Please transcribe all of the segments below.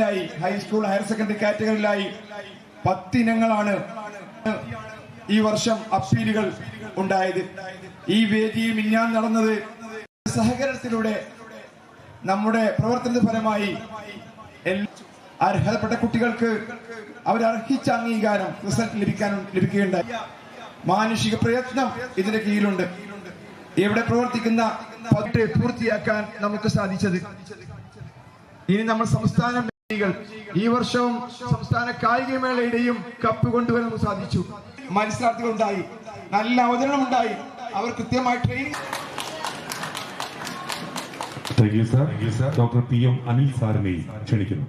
ായി high school higher secondary കാറ്റഗറിയിലായി പത്തിനങ്ങളാണ് ഈ വർഷം അപ്പീലുകൾ ഉണ്ടായത്. ഈ വേദിയിൽ മിന്നാൻ നടന്നത് സഹകരണത്തിലൂടെ നമ്മുടെ പ്രവർത്തനത്തിന്റെ ഫലമായി അർഹതപ്പെട്ട കുട്ടികൾക്ക് അവരർഹിച്ച അംഗീകാരം റിസൾട്ട് ലഭിക്കാൻ ലഭിക്കുകയുണ്ടായി. മാനുഷിക പ്രയത്നം ഇതിന്റെ കീഴിലുണ്ട്. ഇവിടെ പ്രവർത്തിക്കുന്ന പത്ത് പൂർത്തിയാക്കാൻ നമുക്ക് സാധിച്ചത്. ഇനി നമ്മൾ സംസ്ഥാന ഈ വർഷവും സംസ്ഥാന കായികമേളയുടെയും കപ്പ് കൊണ്ടുവരാൻ നമുക്ക് സാധിച്ചു. മത്സരാർത്ഥികൾ ഉണ്ടായി നല്ല അവതരണം ഉണ്ടായി അവർ കൃത്യമായി training thank you sir doctor P M Anil സാറിനെയും ക്ഷണിക്കുന്നു.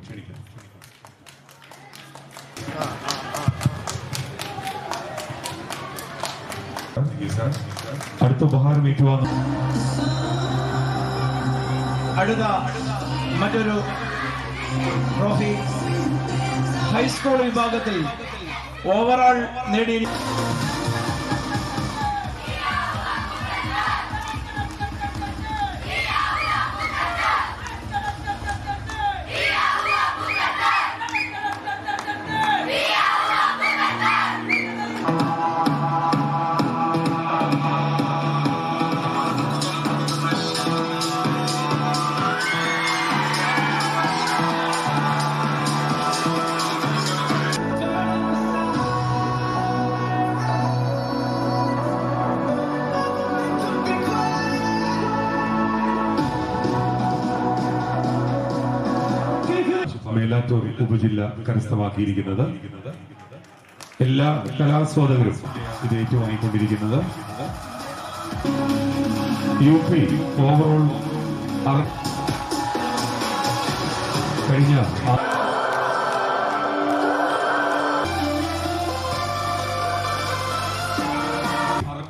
അടുത്ത ഉപഹാരം ഏറ്റുവാങ്ങും. അടുത്ത മറ്റൊരു ട്രോഫി ഹൈസ്കൂൾ വിഭാഗത്തിൽ ഓവറോൾ നേടി മേലാറ്റൂർ ഉപജില്ല കരസ്ഥമാക്കിയിരിക്കുന്നത്. എല്ലാ കലാസ്വാദകരും ഇത് ഏറ്റുവാങ്ങിക്കൊണ്ടിരിക്കുന്നത്. യു പി ഓവറോൾ കഴിഞ്ഞ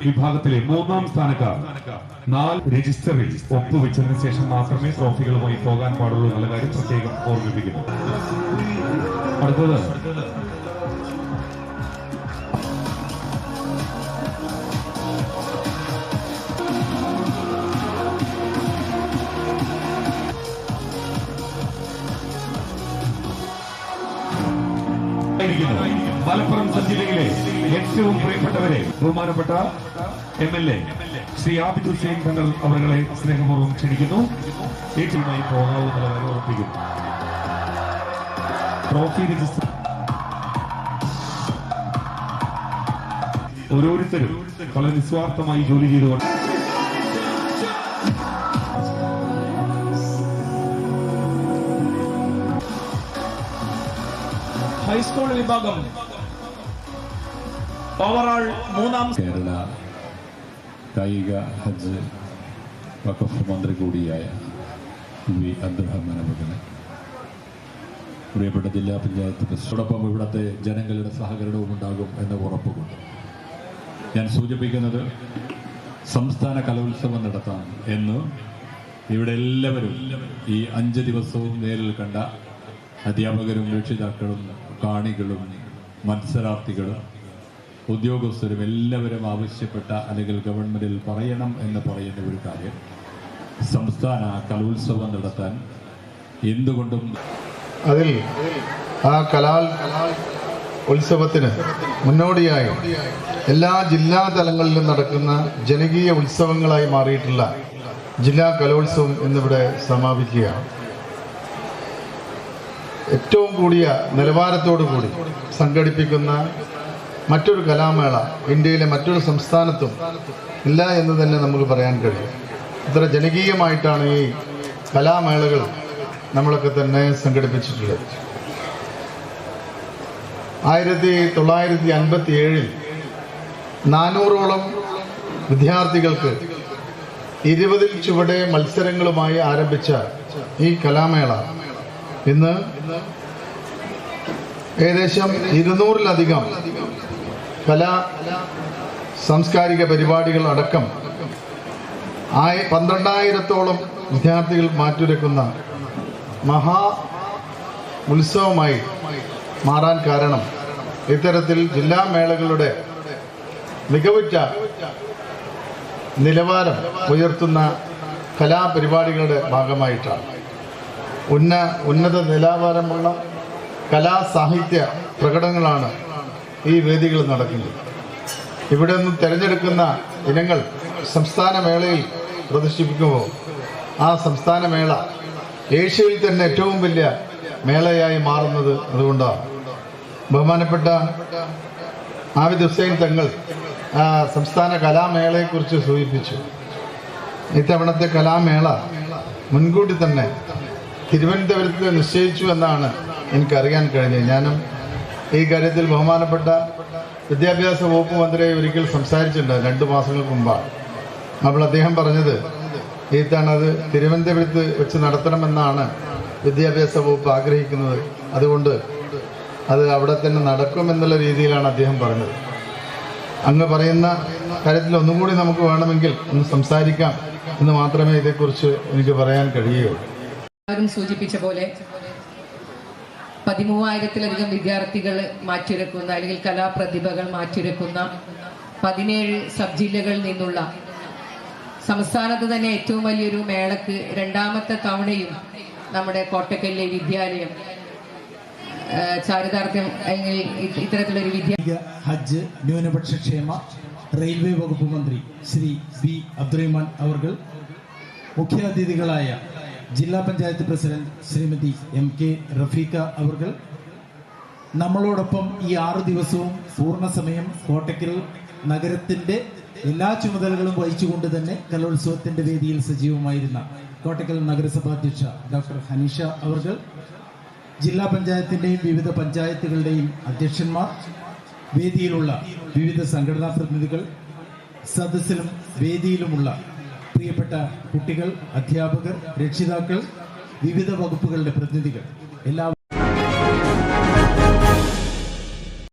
വിഭാഗത്തിലെ മൂന്നാം സ്ഥാനക്കാർ. നാല് രജിസ്റ്ററിൽ ഒപ്പുവെച്ചതിന് ശേഷം മാത്രമേ ട്രോഫികളുമായി പോകാൻ പാടുള്ളൂ എന്നുള്ള കാര്യം പ്രത്യേകം ഓർമ്മിപ്പിക്കുന്നു. അടുത്തത്. മലപ്പുറം ജില്ലയിലെ ഏറ്റവും പ്രിയപ്പെട്ടവരെ ബഹുമാനപ്പെട്ട M L A Shri Abid Hussain Thangal അവരെ സ്നേഹപൂർവം ക്ഷണിക്കുന്നു. ഏറ്റവുമായി പോകാവുന്ന ഉറപ്പിക്കുന്നു ട്രോഫി രജിസ്റ്റർ ഓരോരുത്തരും വളരെ നിസ്വാർത്ഥമായി ജോലി ചെയ്തുകൊണ്ട് ഹൈസ്കൂൾ വിഭാഗം ഓവറാൾ മൂന്നാം കേരള കായിക ഹജ്ജ് വഖഫ് മന്ത്രി കൂടിയായ വി അബ്ദുറഹ്മാൻ അബുദനെ പ്രിയപ്പെട്ട ജില്ലാ പഞ്ചായത്ത് പ്രസിഡന്റോടൊപ്പം ഇവിടുത്തെ ജനങ്ങളുടെ സഹകരണവും ഉണ്ടാകും എന്ന ഉറപ്പുകൊണ്ട് ഞാൻ സൂചിപ്പിക്കുന്നത് സംസ്ഥാന കലോത്സവം നടത്താം എന്ന് ഇവിടെ എല്ലാവരും ഈ അഞ്ച് ദിവസവും നേരിൽ കണ്ട അധ്യാപകരും രക്ഷിതാക്കളും കാണികളും മത്സരാർത്ഥികളും ഉദ്യോഗസ്ഥരും എല്ലാവരും ആവശ്യപ്പെട്ട അല്ലെങ്കിൽ ഗവൺമെന്റിൽ പറയണം എന്ന് പറയുന്ന ഒരു കാര്യം സംസ്ഥാന കലോത്സവം നടത്താൻ എന്തുകൊണ്ടും അതിൽ ആ കലാൽ ഉത്സവത്തിന് മുന്നോടിയായി എല്ലാ ജില്ലാ തലങ്ങളിലും നടക്കുന്ന ജനകീയ ഉത്സവങ്ങളായി മാറിയിട്ടുള്ള ജില്ലാ കലോത്സവം എന്നിവിടെ സമാപിക്കുകയാണ്. ഏറ്റവും കൂടിയ നിലവാരത്തോടു കൂടി സംഘടിപ്പിക്കുന്ന മറ്റൊരു കലാമേള ഇന്ത്യയിലെ മറ്റൊരു സംസ്ഥാനത്തും ഇല്ല എന്ന് തന്നെ നമുക്ക് പറയാൻ കഴിയും. ഇത്ര ജനകീയമായിട്ടാണ് ഈ കലാമേളകൾ നമ്മളൊക്കെ തന്നെ സംഘടിപ്പിച്ചിട്ടുള്ളത്. ആയിരത്തി തൊള്ളായിരത്തി അൻപത്തി ഏഴിൽ നാനൂറോളം വിദ്യാർത്ഥികൾക്ക് ഇരുപതിൽ ചുവടെ മത്സരങ്ങളുമായി ആരംഭിച്ച ഈ കലാമേള ഇന്ന് ഏകദേശം ഇരുന്നൂറിലധികം കലാ സാംസ്കാരിക പരിപാടികൾ അടക്കം ആയ പന്ത്രണ്ടായിരത്തോളം വിദ്യാർത്ഥികൾ മാറ്റുരക്കുന്ന മഹാ ഉത്സവമായി മാറാൻ കാരണം ഇത്തരത്തിൽ ജില്ലാ മേളകളുടെ മികവുറ്റ നിലവാരം ഉയർത്തുന്ന കലാപരിപാടികളുടെ ഭാഗമായിട്ടാണ്. ഉന്ന ഉന്നത നിലവാരമുള്ള കലാസാഹിത്യ പ്രകടനങ്ങളാണ് ഈ വേദികളിൽ നടക്കുന്നത് ഇവിടെ നിന്ന് തിരഞ്ഞെടുക്കുന്ന ഇനങ്ങൾ സംസ്ഥാന മേളയിൽ പ്രദർശിപ്പിക്കുമ്പോൾ ആ സംസ്ഥാന മേള ഏഷ്യയിൽ തന്നെ ഏറ്റവും വലിയ മേളയായി മാറുന്നത് അതുകൊണ്ടാണ്. ബഹുമാനപ്പെട്ട ആവിദ് ഹുസൈൻ തങ്ങൾ സംസ്ഥാന കലാമേളയെക്കുറിച്ച് സൂചിപ്പിച്ചു. ഇത്തവണത്തെ കലാമേള മുൻകൂട്ടി തന്നെ തിരുവനന്തപുരത്ത് നിശ്ചയിച്ചു എന്നാണ് എനിക്കറിയാൻ കഴിഞ്ഞത്. ഞാനും ഈ കാര്യത്തിൽ ബഹുമാനപ്പെട്ട വിദ്യാഭ്യാസ വകുപ്പ് മന്ത്രിയെ ഒരിക്കൽ സംസാരിച്ചിട്ടുണ്ട്. രണ്ട് മാസങ്ങൾക്ക് മുമ്പാണ് അപ്പോൾ അദ്ദേഹം പറഞ്ഞത് ഈ തണത് തിരുവനന്തപുരത്ത് വെച്ച് നടത്തണമെന്നാണ് വിദ്യാഭ്യാസ വകുപ്പ് ആഗ്രഹിക്കുന്നത്. അതുകൊണ്ട് അത് അവിടെ തന്നെ നടക്കുമെന്നുള്ള രീതിയിലാണ് അദ്ദേഹം പറഞ്ഞത്. അങ്ങ് പറയുന്ന കാര്യത്തിൽ ഒന്നും കൂടി നമുക്ക് വേണമെങ്കിൽ ഒന്ന് സംസാരിക്കാം എന്ന് മാത്രമേ ഇതേക്കുറിച്ച് എനിക്ക് പറയാൻ കഴിയുകയുള്ളൂ. സൂചിപ്പിച്ച പോലെ പതിമൂവായിരത്തിലധികം വിദ്യാർത്ഥികൾ മാറ്റിരക്കുന്ന അല്ലെങ്കിൽ കലാപ്രതിഭകൾ മാറ്റിരക്കുന്ന പതിനേഴ് സബ് ജില്ലകളിൽ നിന്നുള്ള സംസ്ഥാനത്ത് തന്നെ ഏറ്റവും വലിയൊരു മേളക്ക് രണ്ടാമത്തെ തവണയും നമ്മുടെ കോട്ടക്കലിലെ വിദ്യാലയം ചാരിതാർത്ഥ്യം അല്ലെങ്കിൽ ഇത്തരത്തിലൊരു വിദ്യ ഹജ്ജ് ന്യൂനപക്ഷ ക്ഷേമ റെയിൽവേ വകുപ്പ് മന്ത്രി ശ്രീ ബി അബ്ദുറഹ്മാൻ അവർ മുഖ്യാതിഥികളായ ജില്ലാ panchayat president Shrimati M K Rafeeqa അവർ നമ്മളോടൊപ്പം ഈ ആറു ദിവസവും പൂർണസമയം കോട്ടയ്ക്കൽ നഗരത്തിന്റെ എല്ലാ ചുമതലകളും വഹിച്ചുകൊണ്ട് തന്നെ കലോത്സവത്തിന്റെ വേദിയിൽ സജീവമായിരുന്ന കോട്ടയ്ക്കൽ നഗരസഭാ അധ്യക്ഷ ഡോക്ടർ ഹനീഷ അവർ ജില്ലാ പഞ്ചായത്തിന്റെയും വിവിധ പഞ്ചായത്തുകളുടെയും അധ്യക്ഷന്മാർ വേദിയിലുള്ള വിവിധ സംഘടനാ പ്രതിനിധികൾ സദസ്സിലും വേദിയിലുമുള്ള പ്രിയപ്പെട്ട കുട്ടികൾ അധ്യാപകർ രക്ഷിതാക്കൾ വിവിധ വകുപ്പുകളുടെ പ്രതിനിധികൾ എല്ലാവരും